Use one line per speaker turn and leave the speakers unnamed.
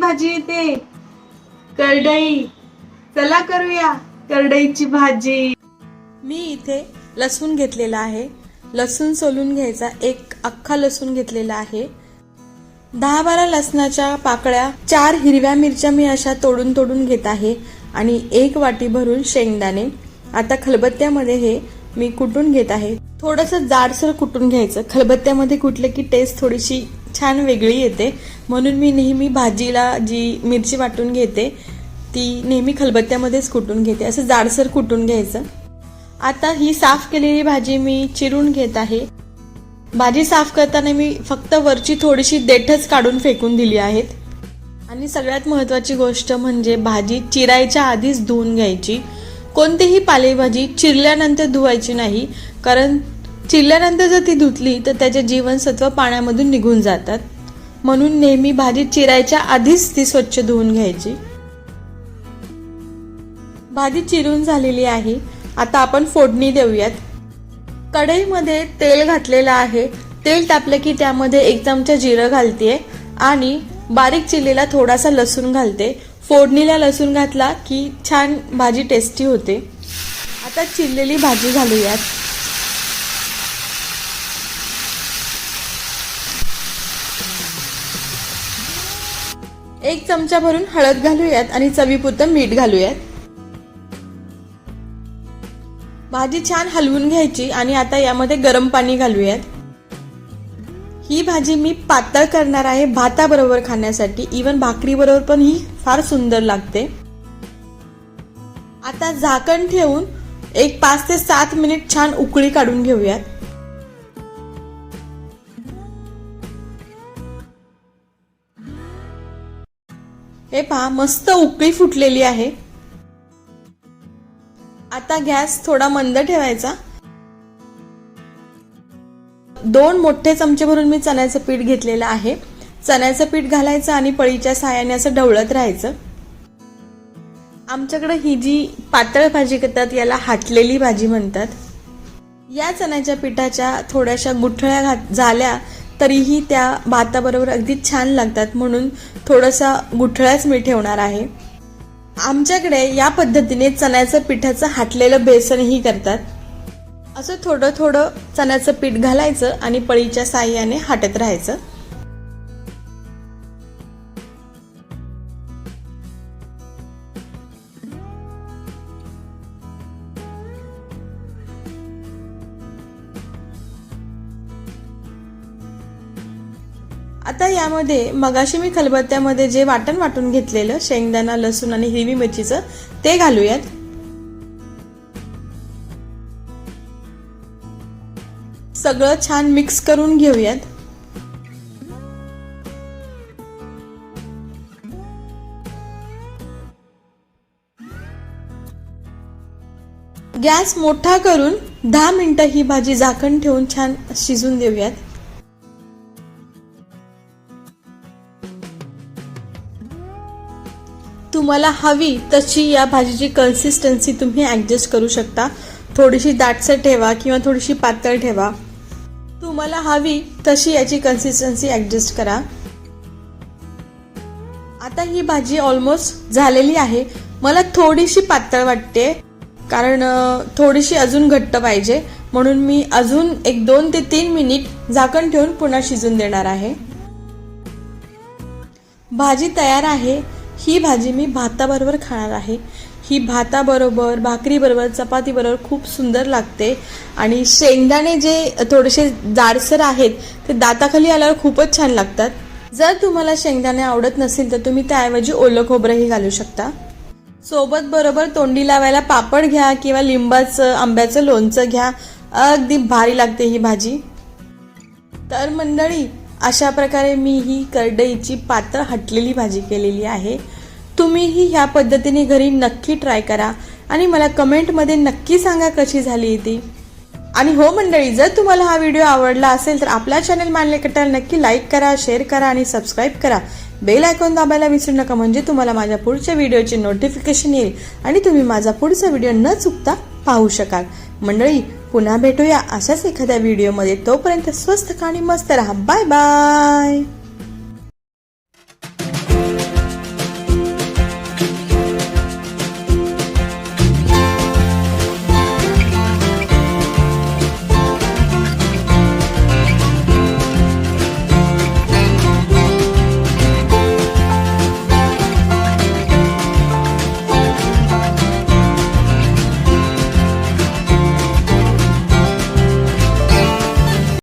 भाजी येते. करडई. चला करूया करडईची भाजी. मी इथे लसूण घेतलेला आहे. लसूण सोलून घ्यायचा एक अख्खा लसूण घेतलेला आहे. दहा बारा लसणाच्या पाकळ्या चार हिरव्या मिरच्या मी अशा तोडून तोडून घेत आहे आणि एक वाटी भरून शेंगदाणे. आता खलबत्त्यामध्ये हे मी कुटून घेत आहे. थोडस जाडसर कुटून घ्यायचं. खलबत्त्यामध्ये कुटलं की टेस्ट थोडीशी छान वेगळी येते. म्हणून मी नेहमी भाजीला जी मिरची वाटून घेते ती नेहमी खलबत्त्यामध्येच कुटून घेते. असं जाडसर कुटून घ्यायचं. आता ही साफ केलेली भाजी मी चिरून घेत आहे. भाजी साफ करताना मी फक्त वरची थोडीशी देठच काढून फेकून दिली आहेत. आणि सगळ्यात महत्त्वाची गोष्ट म्हणजे भाजी चिरायच्या आधीच धुवून घ्यायची. कोणतीही पालेभाजी चिरल्यानंतर धुवायची नाही कारण चिरल्यानंतर जर ती धुतली तर त्याचे जीवनसत्व पाण्यामधून निघून जातात. म्हणून नेहमी भाजी चिरायच्या आधीच ती स्वच्छ धुवून घ्यायची. भाजी चिरून झालेली आहे. आता आपण फोडणी देऊयात. कढईमध्ये तेल घातलेलं आहे. तेल तापलं की त्यामध्ये एक चमचा जिरं घालते आणि बारीक चिरलेला थोडासा लसूण घालते. फोडणीला लसूण घातला की छान भाजी टेस्टी होते. आता चिरलेली भाजी घालूयात. एक चमचा भरून हळद घालूयात आणि चवीपुरतं मीठ घालूयात. भाजी छान हलवून घ्यायची आणि आता यामध्ये गरम पाणी घालूयात. ही भाजी मी पातळ करणार आहे भाताबरोबर खाण्यासाठी. इवन भाकरीबरोबर पण ही फार सुंदर लागते. आता झाकण ठेवून एक पाच ते सात मिनिट छान उकळी काढून घेऊयात. हे पहा मस्त उकळी फुटलेली आहे. आता गॅस थोडा मंद ठेवायचा. दोन मोठे चमचे भरून मी चण्याचं पीठ घेतलेलं आहे. चण्याचं पीठ घालायचं आणि पळीच्या साह्याने असं ढवळत राहायचं. आमच्याकडे ही जी पातळ भाजी करतात याला हाटलेली भाजी म्हणतात. या चण्याच्या पिठाच्या थोड्याशा गुठळ्या घात झाल्या तरीही त्या भाताबरोबर अगदी छान लागतात म्हणून थोडंसं गुठळ्याच मी ठेवणार आहे. आमच्याकडे या पद्धतीने चण्याचं पिठाचं हाटलेलं बेसनही करतात. असं थोडं थोडं चण्याचं पीठ घालायचं आणि पळीच्या साह्याने हाटत राहायचं. आता यामध्ये मगाशी मी खलबत्त्यामध्ये जे वाटण वाटून घेतलेलं शेंगदाणा लसूण आणि हिरवी मिरचीचं ते घालूयात. सगळं छान मिक्स करून घेऊयात. गॅस मोठा करून दहा मिनिटं ही भाजी झाकण ठेवून छान शिजून देऊयात. तुम्हाला हवी तशी या भाजीची कन्सिस्टन्सी तुम्ही ॲडजस्ट करू शकता. थोडीशी दाटसर ठेवा किंवा थोडीशी पातळ ठेवा. तुम्हाला हवी तशी याची कन्सिस्टन्सी ॲडजस्ट करा. आता ही भाजी ऑलमोस्ट झालेली आहे. मला थोडीशी पातळ वाटते कारण थोडीशी अजून घट्ट पाहिजे. म्हणून मी अजून एक दोन ते तीन मिनिट झाकण ठेवून पुन्हा शिजून देणार आहे. भाजी तयार आहे. ही भाजी मी भाताबरोबर खाणार आहे. ही भाताबरोबर भाकरीबरोबर चपातीबरोबर खूप सुंदर लागते. आणि शेंगदाणे जे थोडेसे जाडसर आहेत ते दाताखाली आल्यावर खूपच छान लागतात. जर तुम्हाला शेंगदाणे आवडत नसेल तर तुम्ही त्याऐवजी ओलं खोबरंही घालू शकता. सोबत बरोबर तोंडी लावायला पापड घ्या किंवा लिंबाचं आंब्याचं लोणचं घ्या. अगदी भारी लागते ही भाजी. तर मंडळी अशा प्रकारे मी ही करडईची पातळ हटलेली भाजी केलेली आहे. तुम्हीही ह्या पद्धतीने घरी नक्की ट्राय करा आणि मला कमेंटमध्ये नक्की सांगा कशी झाली ती. आणि हो मंडळी जर तुम्हाला हा व्हिडिओ आवडला असेल तर आपला चॅनल मानले कटाल नक्की लाईक करा शेअर करा आणि सबस्क्राईब करा. बेल आयकॉन दाबायला विसरू नका म्हणजे तुम्हाला माझ्या पुढच्या व्हिडिओचे नोटिफिकेशन येईल आणि तुम्ही माझा पुढचा व्हिडिओ न चुकता पाहू शकाल. मंडळी पुन्हा भेटूया अशाच एखाद्या व्हिडिओमध्ये तोपर्यंत स्वस्त आणि मस्त राहा. Bye bye